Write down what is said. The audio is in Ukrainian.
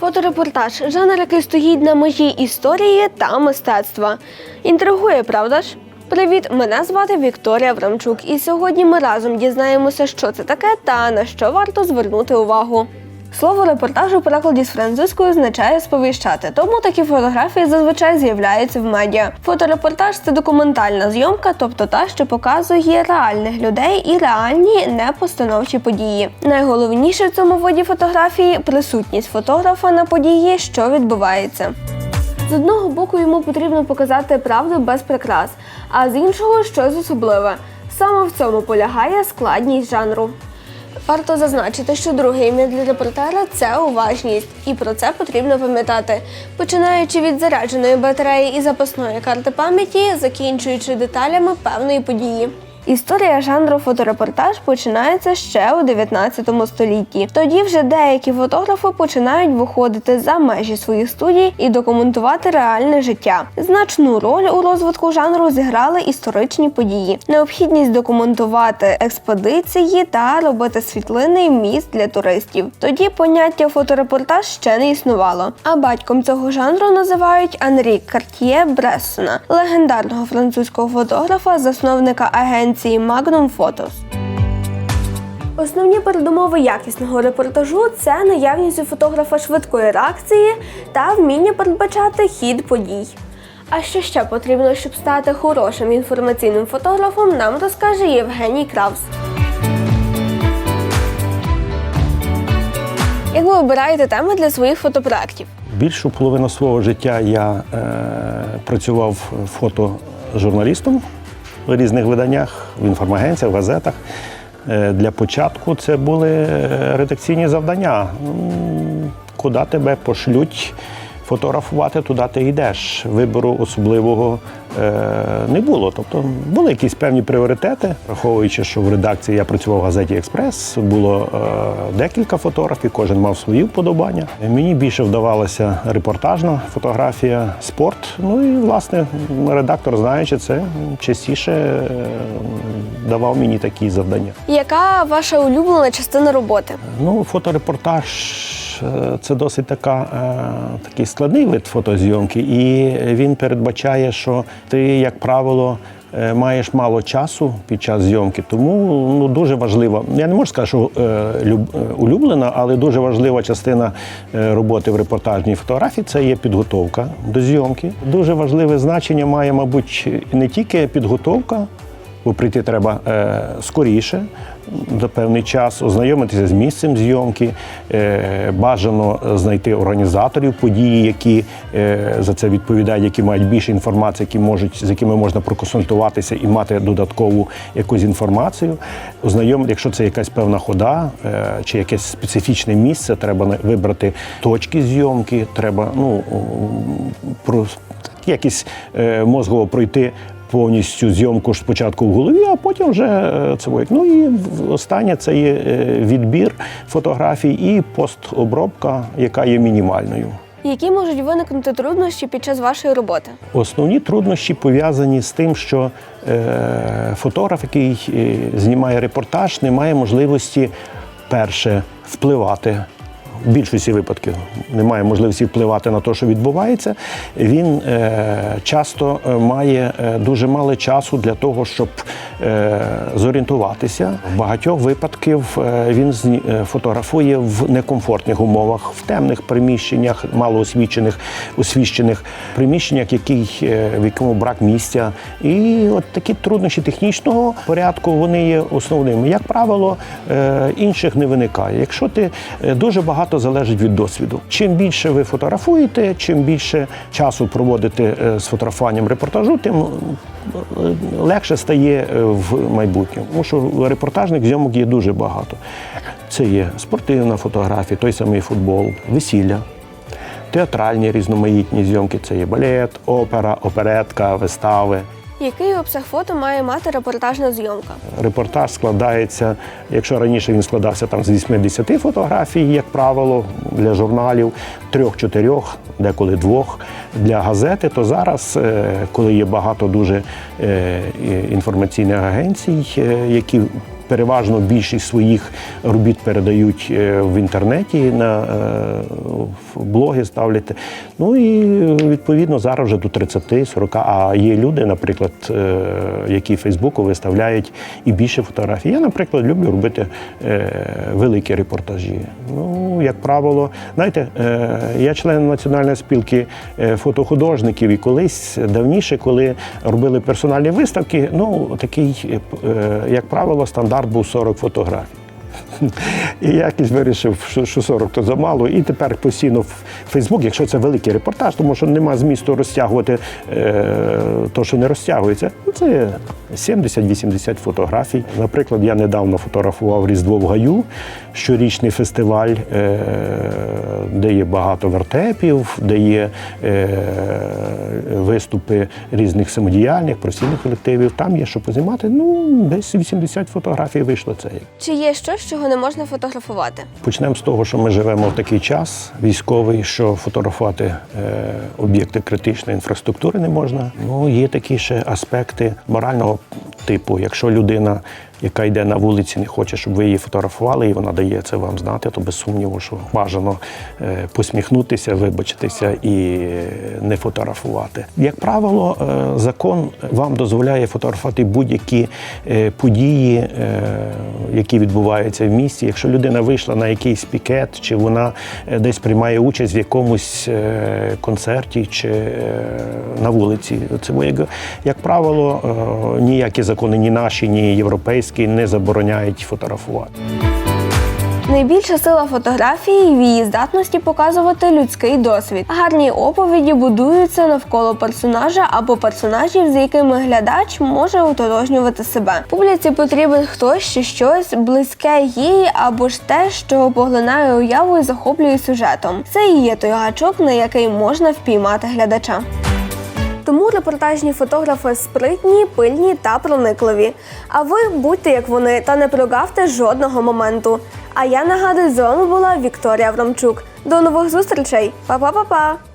Фоторепортаж жанр, який стоїть на межі історії та мистецтва. Інтригує, правда ж? Привіт, мене звати Вікторія Врамчук, і сьогодні ми разом дізнаємося, що це таке та на що варто звернути увагу. Слово репортаж у перекладі з французької означає сповіщати, тому такі фотографії зазвичай з'являються в медіа. Фоторепортаж це документальна зйомка, тобто та, що показує реальних людей і реальні непостановчі події. Найголовніше в цьому виді фотографії присутність фотографа на події, що відбувається. З одного боку йому потрібно показати правду без прикрас, а з іншого щось особливе. Саме в цьому полягає складність жанру. Варто зазначити, що друге ім'я для репортера це уважність, і про це потрібно пам'ятати, починаючи від зарядженої батареї і запасної карти пам'яті, закінчуючи деталями певної події. Історія жанру фоторепортаж починається ще у 19 столітті. Тоді вже деякі фотографи починають виходити за межі своїх студій і документувати реальне життя. Значну роль у розвитку жанру зіграли історичні події, необхідність документувати експедиції та робити світлини міст для туристів. Тоді поняття фоторепортаж ще не існувало. А батьком цього жанру називають Анрі Карт'є Брессона, легендарного французького фотографа, засновника агенції Magnum Photos. Основні передумови якісного репортажу це наявність у фотографа швидкої реакції та вміння передбачати хід подій. А що ще потрібно, щоб стати хорошим інформаційним фотографом, нам розкаже Євгеній Кравс. Як ви обираєте теми для своїх фотопроєктів? Більшу половину свого життя я е, працював фотожурналістом в різних виданнях, в інформагенціях, в газетах. Е, для початку це були е, редакційні завдання. Куди тебе пошлють фотографувати, туди ти йдеш. Вибору особливого е, не було. Тобто були якісь певні пріоритети, враховуючи, що в редакції я працював в газеті Експрес, було е, декілька фотографів, кожен мав свої вподобання. Мені більше вдавалася репортажна фотографія, спорт. Ну і власне редактор, знаючи це, частіше е, давав мені такі завдання. Яка ваша улюблена частина роботи? Ну, фоторепортаж е, це досить така, е, такий складний вид фотозйомки, і він передбачає, що ти, як правило, е, маєш мало часу під час зйомки. Тому ну, дуже важливо. Я не можу сказати, що люб- улюблена, але дуже важлива частина роботи в репортажній фотографії це є підготовка до зйомки. Дуже важливе значення має, мабуть, не тільки підготовка бо прийти треба е, скоріше за певний час, ознайомитися з місцем зйомки, е, бажано знайти організаторів події, які е, за це відповідають, які мають більше інформації, які можуть, з якими можна проконсультуватися і мати додаткову якусь інформацію. Ознайомити, якщо це якась певна хода е, чи якесь специфічне місце, треба вибрати точки зйомки, треба ну, про якісь е, мозгово пройти повністю зйомку ж спочатку в голові, а потім вже е, це воїк. Ну і останнє це є е, відбір фотографій і постобробка, яка є мінімальною. Які можуть виникнути труднощі під час вашої роботи? Основні труднощі пов'язані з тим, що е, фотограф, який знімає репортаж, не має можливості перше впливати. В більшості випадків немає можливості впливати на те, що відбувається. Він е, часто е, має е, дуже мало часу для того, щоб зорієнтуватися. В багатьох випадків він фотографує в некомфортних умовах, в темних приміщеннях, малоосвічених, освіщених приміщеннях, який, е, в якому брак місця. І от такі труднощі технічного порядку вони є основними. Як правило, інших не виникає. Якщо ти дуже багато залежить від досвіду. Чим більше ви фотографуєте, чим більше часу проводите е, з фотографуванням репортажу, тим е, легше стає е, в майбутньому. Тому що репортажних зйомок є дуже багато. Це є спортивна фотографія, той самий футбол, весілля. Театральні різноманітні зйомки це є балет, опера, оперетка, вистави. Який обсяг фото має мати репортажна зйомка? Репортаж складається, якщо раніше він складався там з 80 фотографій, як правило, для журналів, трьох-чотирьох, деколи двох для газети, то зараз, е, коли є багато дуже е, інформаційних агенцій, е, які переважно більшість своїх робіт передають е, в інтернеті на е, в блоги ставлять. Ну і відповідно зараз вже до 30-40, а є люди, наприклад, е, які Фейсбуку виставляють і більше фотографій. Я, наприклад, люблю робити великі репортажі. Ну, як правило, знаєте, я член національної спілки фотохудожників, і колись давніше, коли робили персональні виставки, ну такий, як правило, стандарт був 40 фотографій. І якось вирішив, що, що 40 то замало. І тепер постійно в Фейсбук, якщо це великий репортаж, тому що нема змісту розтягувати е, то, що не розтягується. Ну, це 70-80 фотографій. Наприклад, я недавно фотографував Різдво в Гаю, щорічний фестиваль, е, де є багато вертепів, де є е, виступи різних самодіяльних, професійних колективів. Там є що познімати. Ну, десь 80 фотографій вийшло це. Чи є щось, чого не можна фотографувати? Почнемо з того, що ми живемо в такий час військовий, що фотографувати е, об'єкти критичної інфраструктури не можна. Ну є такі ще аспекти морального типу. Якщо людина, яка йде на вулиці, не хоче, щоб ви її фотографували, і вона дає це вам знати, то без сумніву, що бажано е, посміхнутися, вибачитися і е, не фотографувати. Як правило, е, закон вам дозволяє фотографувати будь-які події, які відбуваються в місті. Якщо людина вийшла на якийсь пікет, чи вона десь приймає участь в якомусь концерті чи на вулиці, це як, правило, ніякі закони, ні наші, ні європейські не забороняють фотографувати. Найбільша сила фотографії в її здатності показувати людський досвід. Гарні оповіді будуються навколо персонажа або персонажів, з якими глядач може уторожнювати себе. Публіці потрібен хтось чи щось близьке їй або ж те, що поглинає уяву і захоплює сюжетом. Це і є той гачок, на який можна впіймати глядача. Тому репортажні фотографи спритні, пильні та проникливі. А ви будьте як вони та не прогавте жодного моменту. А я нагадую, з вами була Вікторія Врамчук. До нових зустрічей, Па-па-па-па!